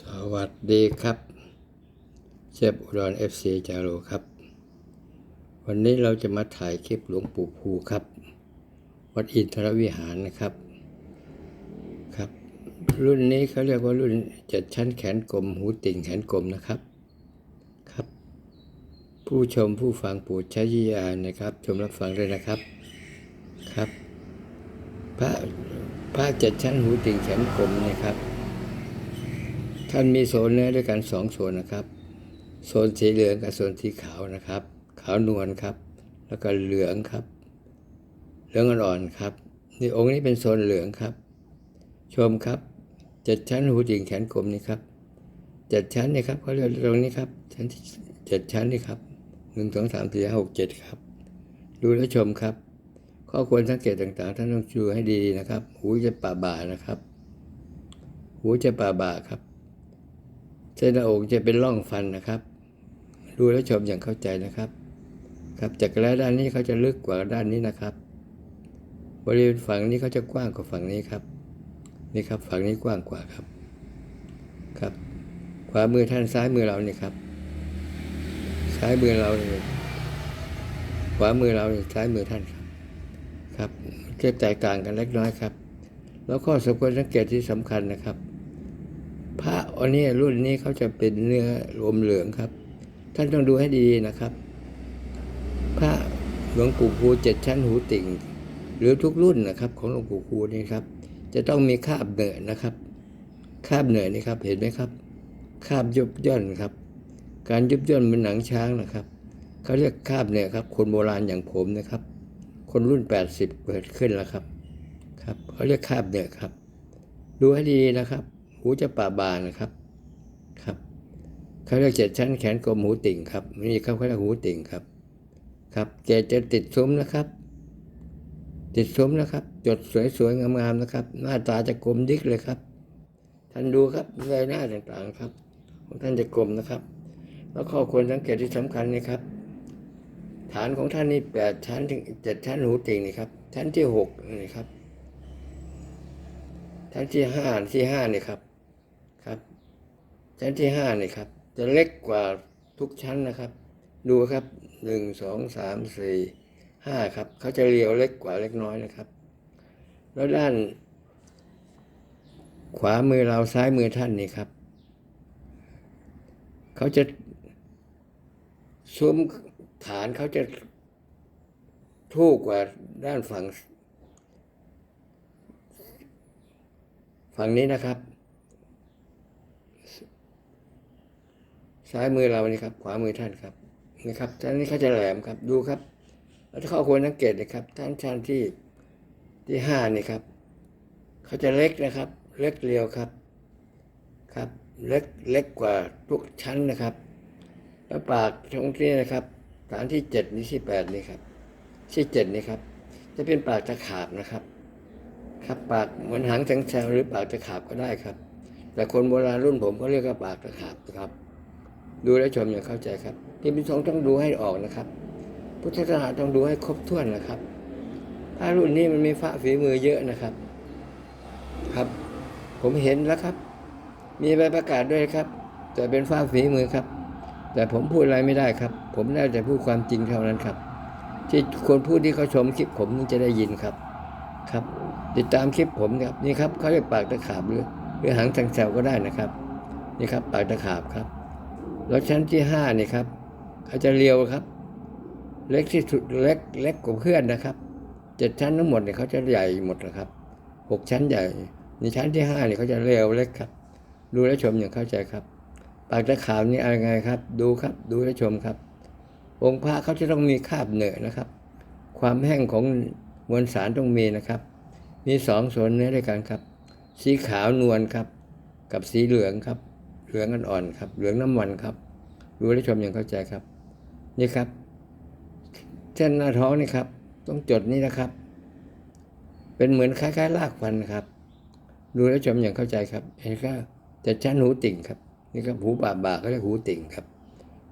สวัสดีครับเชฟอุดรเอฟซีจาโรครับ วันนี้เราจะมาถ่ายคลิปหลวงปู่ภูครับ วัดอินทรวิหารนะครับครับ รุ่นนี้เขาเรียกว่ารุ่นเจ็ดชั้นแขนกลม หูติ่งแขนกลมนะครับครับ ผู้ชมผู้ฟังโปรดใช้วิญญานะครับ ชมรับฟังด้วยนะครับครับ พระพระเจ็ดชั้นหูติ่งแขนกลมนะครับ ท่านมีโซนเนื้อด้วยกันสองโซนนะครับ โซนสีเหลืองกับโซนสีขาวนะครับ ขาวนวลครับ แล้วก็เหลืองครับ เหลืองอ่อนๆครับนี่องค์นี้เป็นโซนเหลืองครับ ชมครับเจ็ดชั้นหูดิ่งแขนกลมนี่ครับเจ็ดชั้นนี่ครับเขาเรียกตรงนี้ครับชั้นเจ็ดชั้นนี่ครับหนึ่งสองสามสี่ห้าหกเจ็ดครับ ดูและชมครับข้อควรสังเกตต่างๆ ท่านต้องดูให้ดีนะครับ หูจะป่าบ่านะครับ หูจะป่าบ่าครับ เส้นหน้าอกจะเป็นร่องฟันนะครับ ดูและชมอย่างเข้าใจนะครับ ครับจากกระด้านนี้เขาจะลึกกว่าด้านนี้นะครับ บริเวณฝั่งนี้เขาจะกว้างกว่าฝั่งนี้ครับ นี่ครับฝั่งนี้กว้างกว่าครับ ครับ ขวามือท่านซ้ายมือเรานี่ครับ ซ้ายมือเราเนี่ยขวามือเราเนี่ยซ้ายมือท่านครับ ครับจะแตกต่างกันเล็กน้อยครับ แล้วข้อสำคัญสังเกตที่สำคัญนะครับ อันนี้รุ่นนี้เขาจะเป็นเนื้อรวมเหลืองครับ ท่านต้องดูให้ดีนะครับ พระหลวงปู่คูเจ็ดชั้นหูติ่ง หรือทุกรุ่นนะครับ ของหลวงปู่คูนี่ครับ จะต้องมีคาบเหนือนะครับคาบเหนือนี่ครับเห็นไหมครับ คาบยุบย่นครับ การยุบย่นเป็นหนังช้างนะครับเขาเรียกคาบเหนือครับ คนโบราณอย่างผมนะครับ คนรุ่นแปดสิบเกิดขึ้นแล้วครับ ครับเขาเรียกคาบเหนือครับ ดูให้ดีนะครับ หูจะป่าบานนะครับครับเขาเรียกเจ็ดชั้นแขนกลมหูติ่งครับนี่เขาเขาเรียกหูติ่งครับ ครับแกจะติดซุ้มนะครับ ติดซุ้มนะครับ จดสวยๆงามๆนะครับ หน้าตาจะกลมดิกเลยครับ ท่านดูครับใบหน้าต่างๆครับของท่านจะกลมนะครับ แล้วข้อควรสังเกตที่สำคัญนะครับ ฐานของท่านนี่แปดชั้นถึงเจ็ดชั้นหูติ่งนี่ครับชั้นที่หกนี่ครับชั้นที่ห้าที่ห้านี่ครับ ชั้นที่ห้านี่ครับ จะเล็กกว่าทุกชั้นนะครับ ดูครับหนึ่งสองสามสี่ห้าครับเขาจะเรียวเล็กกว่าเล็กน้อยนะครับ แล้วด้าน ขวามือเราซ้ายมือท่านนี่ครับเขาจะซุ้มฐานเขาจะทูกกว่าด้านฝั่งฝั่งนี้นะครับ ซ้ายมือเรานี่ครับ ขวามือท่านครับนี่ครับท่านนี้เขาจะแหลมครับดูครับแล้วถ้าเข้อควรสังเกตนะครับท่านชั้นที่ที่ห้านี่ครับเขาจะเล็กนะครับ เล็กเรียวครับครับ เล็กเล็กกว่าทุกชั้นนะครับ แล้วปากตรงนี้นะครับฐานที่เจ็ดนี่ที่แปดนี่ครับ ที่เจ็ดนี่ครับ จะเป็นปากตะขาบนะครับ ครับปากเหมือนหางแสงแซวหรือปากตะขาบก็ได้ครับ แต่คนโบราณรุ่นผมเขาเรียกว่าปากตะขาบนะครับ ดูและชมอย่างเข้าใจครับที่พิทงต้องดูให้ออกนะครับ พุทธศาสนาต้องดูให้ครบถ้วนนะครับถ้ารุ่นนี้มันมีฟ้าฝีมือเยอะนะครับ ครับ ผมเห็นแล้วครับ มีใบประกาศด้วยครับ แต่เป็นฟ้าฝีมือครับ แต่ผมพูดอะไรไม่ได้ครับ ผมได้แต่พูดความจริงเท่านั้นครับ ที่คนพูดที่เขาชมคลิปผมจะได้ยินครับ ครับ ติดตามคลิปผมครับนี่ครับเขาเรียกปากตะขาบหรือหรือหางแสงแซวก็ได้นะครับ นี่ครับปากตะขาบครับ แล้วชั้นที่ห้านี่ครับเขาจะเรียวครับ เล็กที่สุดเล็กเล็กกว่าเพื่อนนะครับเจ็ดชั้นทั้งหมดเนี่ยเขาจะใหญ่หมดนะครับหกชั้นใหญ่ ในชั้นที่ห้าเนี่ยเขาจะเรียวเล็กครับ ดูและชมอย่างเข้าใจครับ ปากตะขาวนี่อะไรไงครับ ดูครับ ดูและชมครับ องค์พระเขาจะต้องมีคาบเหนือนะครับ ความแห้งของมวลสารต้องมีนะครับ มีสองส่วนเนื้อด้วยกันครับ สีขาวนวลครับ กับสีเหลืองครับ เหลืองอ่อนๆครับ เหลืองน้ำมันครับ ดูและชมอย่างเข้าใจครับ นี่ครับ เส้นหน้าท้องนี่ครับ ต้องจดนี่นะครับ เป็นเหมือนคล้ายๆรากฟันครับ ดูและชมอย่างเข้าใจครับ เห็นก็จะชั้นหูติ่งครับ นี่ครับหูป่าบ่าเขาเรียกหูติ่งครับ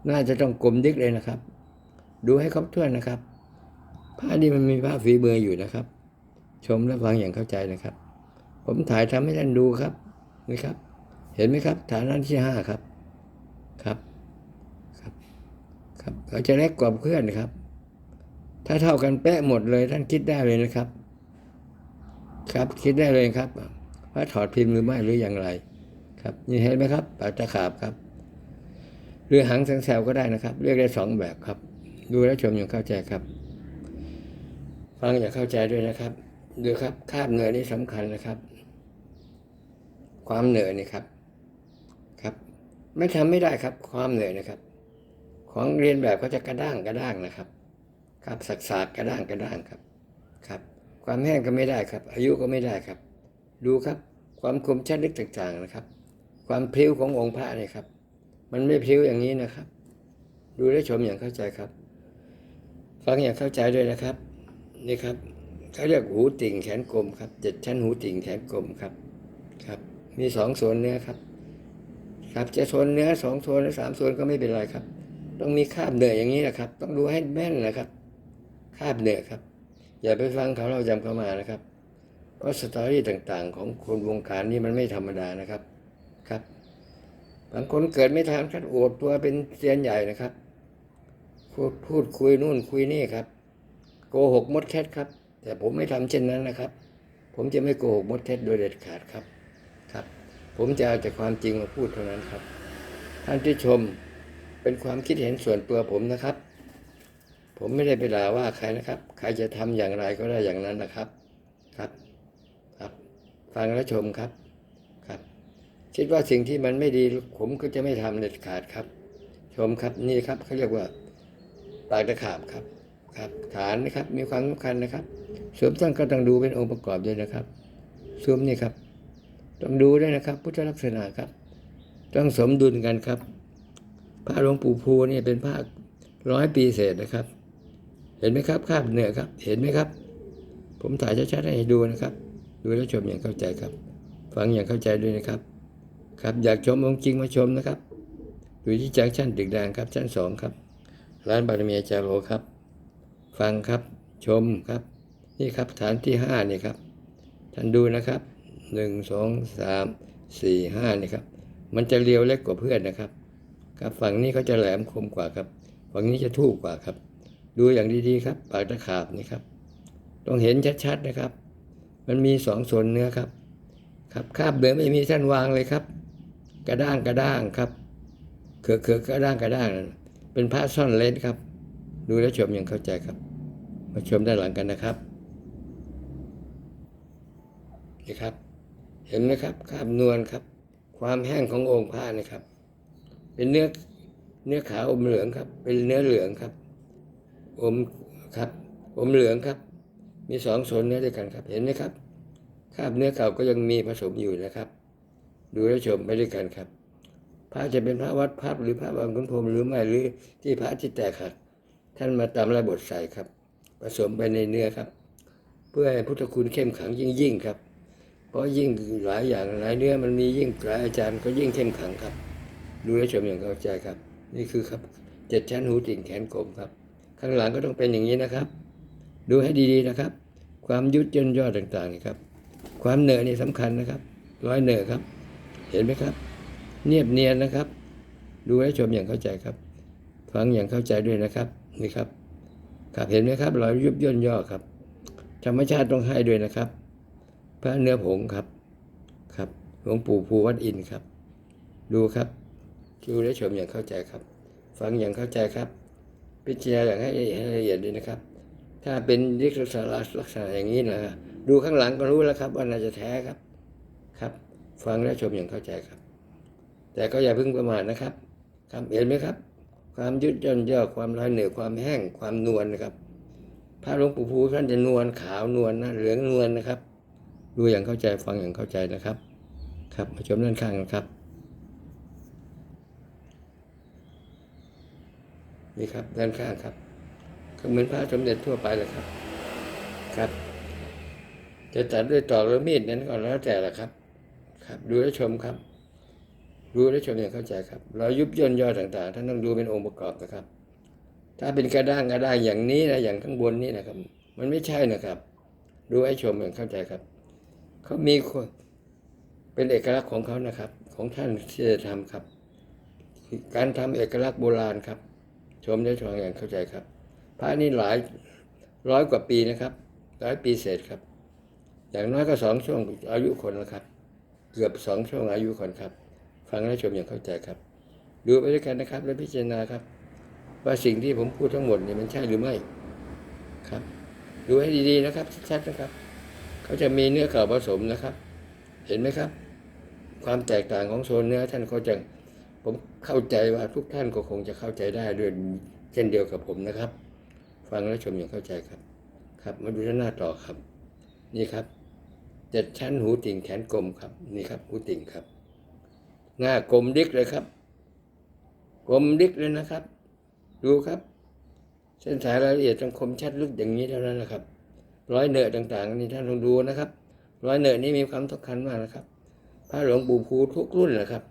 น่าจะต้องกลมดิกเลยนะครับ ดูให้ครบถ้วนนะครับ ผ้านี่มันมีผ้าฝีมืออยู่นะครับ ชมและฟังอย่างเข้าใจนะครับ ผมถ่ายทำให้ท่านดูครับนี่ครับ เห็นไหมครับ ฐานนั้นที่ห้าครับ ครับ ครับ ครับเขาจะเล็กกว่าเพื่อนครับ ถ้าเท่ากันแป๊ะหมดเลยท่านคิดได้เลยนะครับ ครับคิดได้เลยครับ ว่าถอดพิมพ์หรือไม่หรืออย่างไร ครับนี่เห็นไหมครับปากตะขาบครับ หรือหางสังแซวก็ได้นะครับ เรียกได้สองแบบครับ ดูแลวชมอย่างเข้าใจครับฟังอย่างเข้าใจด้วยนะครับ ดูครับคาบเหนื่อยนี่สำคัญนะครับ ความเหนื่อยนี่ครับ ไม่ทำไม่ได้ครับความเหนื่อยนะครับ ของเรียนแบบก็จะกระด้างกระด้างนะครับ ครับสักสากกระด้างกระด้างครับครับ ความแห้งก็ไม่ได้ครับ อายุก็ไม่ได้ครับ ดูครับ ความคมชัดลึกต่างๆนะครับ ความพลิ้วขององค์พระเนี่ยครับ มันไม่พลิ้วอย่างนี้นะครับ ดูและชมอย่างเข้าใจครับ ฟังอย่างเข้าใจด้วยนะครับนี่ครับเขาเรียกหูติ่งแขนกลมครับเจ็ดชั้นหูติ่งแขนกลมครับ ครับ มีสองส่วนเนื้อครับ ครับจะส่วนเนื้อสองส่วนหรือสามส่วนก็ไม่เป็นไรครับ ต้องมีคาบเหนื่อยอย่างนี้นะครับ ต้องดูให้แม่นนะครับ คาบเหนื่อยครับ อย่าไปฟังเขาเราจำเข้ามานะครับเพราะสตอรี่ต่างๆ ของคนวงการนี่มันไม่ธรรมดานะครับครับบางคนเกิดไม่ทันครับโอดตัวเป็นเซียนใหญ่นะครับพูดพูดคุยนู่นคุยนี่ครับ โกหกมดแคทครับ แต่ผมไม่ทำเช่นนั้นนะครับ ผมจะไม่โกหกมดแคทโดยเด็ดขาดครับครับ ผมจะเอาแต่ความจริงมาพูดเท่านั้นครับ ท่านที่ชมเป็นความคิดเห็นส่วนตัวผมนะครับ ผมไม่ได้ไปด่าว่าใครนะครับ ใครจะทำอย่างไรก็ได้อย่างนั้นนะครับ ครับ ครับ ฟังและชมครับ ครับ คิดว่าสิ่งที่มันไม่ดีผมก็จะไม่ทำเด็ดขาดครับ ชมครับนี่ครับเขาเรียกว่าปากตะขาบครับ ครับ ฐานนะครับมีความสำคัญนะครับเสวมตั้างก็ต้องดูเป็นองค์ประกอบด้วยนะครับสวมนี่ครับ ต้องดูด้วยนะครับ พุทธลักษณะครับ ต้องสมดุลกันครับ พระหลวงปู่ภูเนี่ยเป็นพระร้อยปีเศษนะครับ เห็นไหมครับคาบเหนือครับ เห็นไหมครับ ผมถ่ายชัดๆให้ดูนะครับ ดูแล้วชมอย่างเข้าใจครับ ฟังอย่างเข้าใจด้วยนะครับ ครับอยากชมองค์จริงมาชมนะครับอยู่ที่จังชั้นตึกแดงครับชั้นสองครับ ร้านบารมีอาจารย์โลครับ ฟังครับชมครับ นี่ครับฐานที่ห้านี่ครับท่านดูนะครับ หนึ่งสองสามสี่ห้านี่ครับ มันจะเรียวเล็กกว่าเพื่อนนะครับ ครับฝั่งนี้เขาจะแหลมคมกว่าครับ ฝั่งนี้จะทู่กว่าครับ ดูอย่างดีๆครับ ปากตะขาบนี่ครับ ต้องเห็นชัดๆนะครับ มันมีสองส่วนเนื้อครับ ครับคาบเหลือไม่มีท่านวางเลยครับ กระด้างกระด้างครับเขือเขือกกระด้างกระด้างเป็นผ้าซ่อนเลนครับ ดูแลวชมอย่างเข้าใจครับ มาชมด้านหลังกันนะครับนี่ครับ เห็นไหมครับคาบนวลครับ ความแห้งขององค์พระนะครับ เป็นเนื้อเนื้อขาวอมเหลืองครับ เป็นเนื้อเหลืองครับ อมครับ อมเหลืองครับ มีสองส่วนเนื้อด้วยกันครับ เห็นไหมครับคาบเนื้อเก่าก็ยังมีผสมอยู่นะครับ ดูแลวชมไปด้วยกันครับพระจะเป็นพระวัดพับหรือพระบางคุณพรมหรือไม่หรือที่พระที่แตกหักท่านมาตามระบทใส่ครับ ผสมไปในเนื้อครับ เพื่อให้พุทธคุณเข้มขังยิ่งๆครับ เพราะยิ่งหลายอย่างหลายเนื้อมันมียิ่งหลายอาจารย์ก็ยิ่งเข้มขังครับดูแลวชมอย่างเข้าใจครับ นี่คือครับเจ็ดชั้นหูติ่งแขนกลมครับ ข้างหลังก็ต้องเป็นอย่างนี้นะครับ ดูให้ดีๆนะครับ ความยุดย่นย่อต่างๆนี่ครับ ความเหนื่อยนี่สำคัญนะครับ ร้อยเหนื่อยครับ เห็นไหมครับ เนียบเนียนนะครับ ดูให้ชมอย่างเข้าใจครับ ฟังอย่างเข้าใจด้วยนะครับนี่ครับครับเห็นไหมครับรอยยุบย่นย่อครับธรรมชาติต้องให้ด้วยนะครับ พระเนื้อผงครับครับหลวงปู่ภูวัดอินครับ ดูครับดูและชมอย่างเข้าใจครับ ฟังอย่างเข้าใจครับ พิจารณาอย่างให้ให้ละเอียดด้วยนะครับ ถ้าเป็นลักษณะลักษณะอย่างนี้นะดูข้างหลังก็รู้แล้วครับว่าน่าจะแท้ครับครับ ฟังและชมอย่างเข้าใจครับ แต่ก็อย่าเพิ่งประมาทนะครับครับเห็นไหมครับ ความยืดย่นย่อความลอยเหนือความแห้งความนวลนะครับพระหลวงปู่ภูท่านจะนวลขาวนวลนะเหลืองนวลนะครับ ดูอย่างเข้าใจฟังอย่างเข้าใจนะครับ ครับมาชมด้านข้างกันครับ นี่ครับด้านข้างครับก็เหมือนพระสมเด็จทั่วไปเลยครับ ครับจะตัดด้วยตอกหรือมีดนั้นก็แล้วแต่ละครับ ครับ ดูและชมครับ ดูและชมอย่างเข้าใจครับ เรอยยุบย่นย่อต่างๆท่านต้องดูเป็นองค์ประกอบนะครับ ถ้าเป็นกระด้างกระด้างอย่างนี้นะอย่างข้างบนนี้นะครับ มันไม่ใช่นะครับ ดูให้ชมอย่างเข้าใจครับ เขามีคนเป็นเอกลักษณ์ของเขานะครับ ของท่านที่จะทำครับ การทำเอกลักษณ์โบราณครับ ชมได้ชมอย่างเข้าใจครับ พระนี่หลายร้อยกว่าปีนะครับร้อยปีเศษครับ อย่างน้อยก็สองช่วงอายุคนแล้วครับ เกือบสองช่วงอายุคนครับ ฟังและชมอย่างเข้าใจครับ ดูไปด้วยกันนะครับ และพิจารณาครับ ว่าสิ่งที่ผมพูดทั้งหมดเนี่ยมันใช่หรือไม่ครับ ดูให้ดีๆนะครับชัดๆนะครับ เขาจะมีเนื้อเก่าผสมนะครับ เห็นไหมครับ ความแตกต่างของโซนเนื้อท่านเขาจะผมเข้าใจว่าทุกท่านก็คงจะเข้าใจได้ด้วยเช่นเดียวกับผมนะครับ ฟังและชมอย่างเข้าใจครับ ครับมาดูด้านหน้าต่อครับ นี่ครับเจ็ดชั้นหูติ่งแขนกลมครับ นี่ครับ หูติ่งครับหน้ากลมดิกเลยครับกลมดิกเลยนะครับ ดูครับ เส้นสายรายละเอียดต้องคมชัดลึกอย่างนี้เท่านั้นนะครับ ร้อยเนื้อต่างๆนี่ท่านลองดูนะครับ ร้อยเนื้อนี้มีความสำคัญมากนะครับ พระหลวงปู่ภูทุกรุ่นนะครับ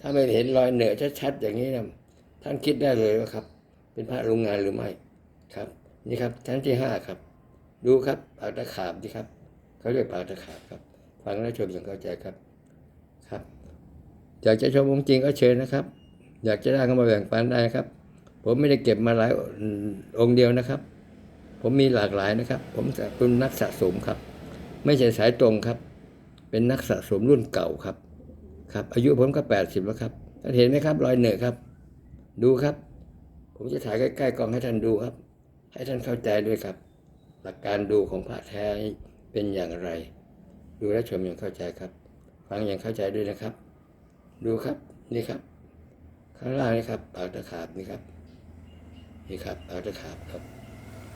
ถ้าไม่เห็นรอยเนื้อชัดๆอย่างนี้นะท่านคิดได้เลยว่าครับ เป็นพระโรงงานหรือไม่ครับ นี่ครับชั้นที่ห้าครับ ดูครับปากตะขาบดีครับเขาเรียกปากตะขาบครับ ฟังแล้วชมอย่างเข้าใจครับครับ อยากจะชมองค์จริงก็เชิญนะครับ อยากจะได้ก็มาแบ่งปันได้ครับ ผมไม่ได้เก็บมาหลายองค์เดียวนะครับ ผมมีหลากหลายนะครับ ผมเป็นนักสะสมครับ ไม่ใช่สายตรงครับ เป็นนักสะสมรุ่นเก่าครับ ครับ อายุผมก็แปดสิบแล้วครับท่านเห็นไหมครับ รอยเหนือครับ ดูครับ ผมจะถ่ายใกล้ ๆกล้องให้ท่านดูครับ ให้ท่านเข้าใจด้วยครับ หลักการดูของพระแท้เป็นอย่างไร ดูและชมอย่างเข้าใจครับ ฟังอย่างเข้าใจด้วยนะครับ ดูครับนี่ครับ ข้างล่างนี่ครับปากตะขาบนี่ครับนี่ครับปากตะขาบครับ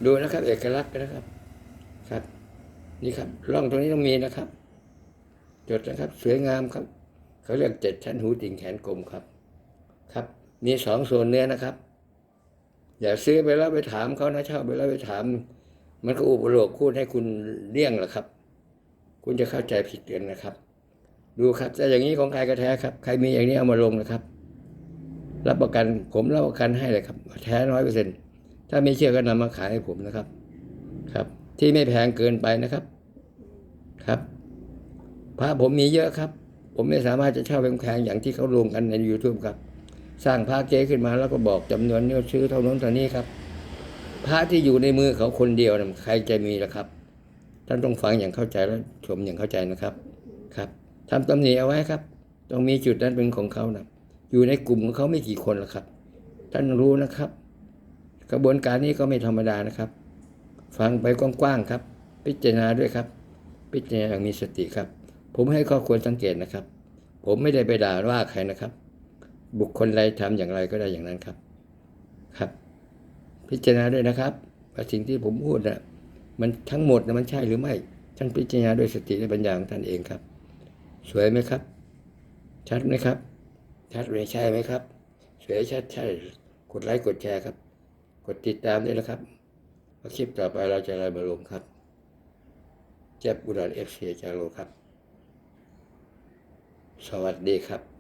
ดูนะครับ เอกลักษณ์นะครับ ครับ นี่ครับร่องตรงนี้ต้องมีนะครับ จดนะครับ สวยงามครับ เขาเรียกเจ็ดชั้นหูติ่งแขนกลมครับ ครับ มีสองส่วนเนื้อนะครับ อย่าซื้อไปแล้วไปถามเขานะเช่าไปแล้วไปถาม มันก็อุปโลกพูดให้คุณเลี่ยงหละครับ คุณจะเข้าใจผิดกันนะครับ ดูครับแต่อย่างนี้ของใครก็แท้ครับ ใครมีอย่างนี้เอามาลงนะครับ รับประกันผมรับประกันให้เลยครับ แท้ร้อยเปอร์เซ็นต์ ถ้าไม่เชื่อก็นำมาขายให้ผมนะครับ ครับ ที่ไม่แพงเกินไปนะครับ ครับพระผมมีเยอะครับ ผมไม่สามารถจะเช่าแพงๆอย่างที่เขาลงกันใน YouTube ครับ สร้างพระเก๊ขึ้นมาแล้วก็บอกจำนวนนี้ชื่อเท่านั้นเท่านี้ครับ พระที่อยู่ในมือเขาคนเดียวนะใครจะมีล่ะครับ ท่านต้องฟังอย่างเข้าใจและชมอย่างเข้าใจนะครับ ครับทำตำหนิเอาไว้ครับ ต้องมีจุดนั้นเป็นของเขานะอยู่ในกลุ่มของเขาไม่กี่คนล่ะครับ ท่านรู้นะครับ กระบวนการนี้ก็ไม่ธรรมดานะครับ ฟังไปกว้างๆครับ พิจารณาด้วยครับ พิจารณาอย่างมีสติครับ ผมให้ข้อควรสังเกตนะครับ ผมไม่ได้ไปด่าว่าใครนะครับ บุคคลใดทำอย่างไรก็ได้อย่างนั้นครับ ครับ พิจารณาด้วยนะครับว่าสิ่งที่ผมพูดนะมันทั้งหมดนะมันใช่หรือไม่ท่านพิจารณาด้วยสติและปัญญาของท่านเองครับ สวยไหมครับ ชัดไหมครับ ชัดเลยใช่ไหมครับ สวยชัดใช่กดไลค์กดแชร์ครับ กดติดตามด้วยนะครับคลิปต่อไปเราจะอะไรมาลงครับเจ็บอุดรเอฟซีจาโรครับ สวัสดีครับ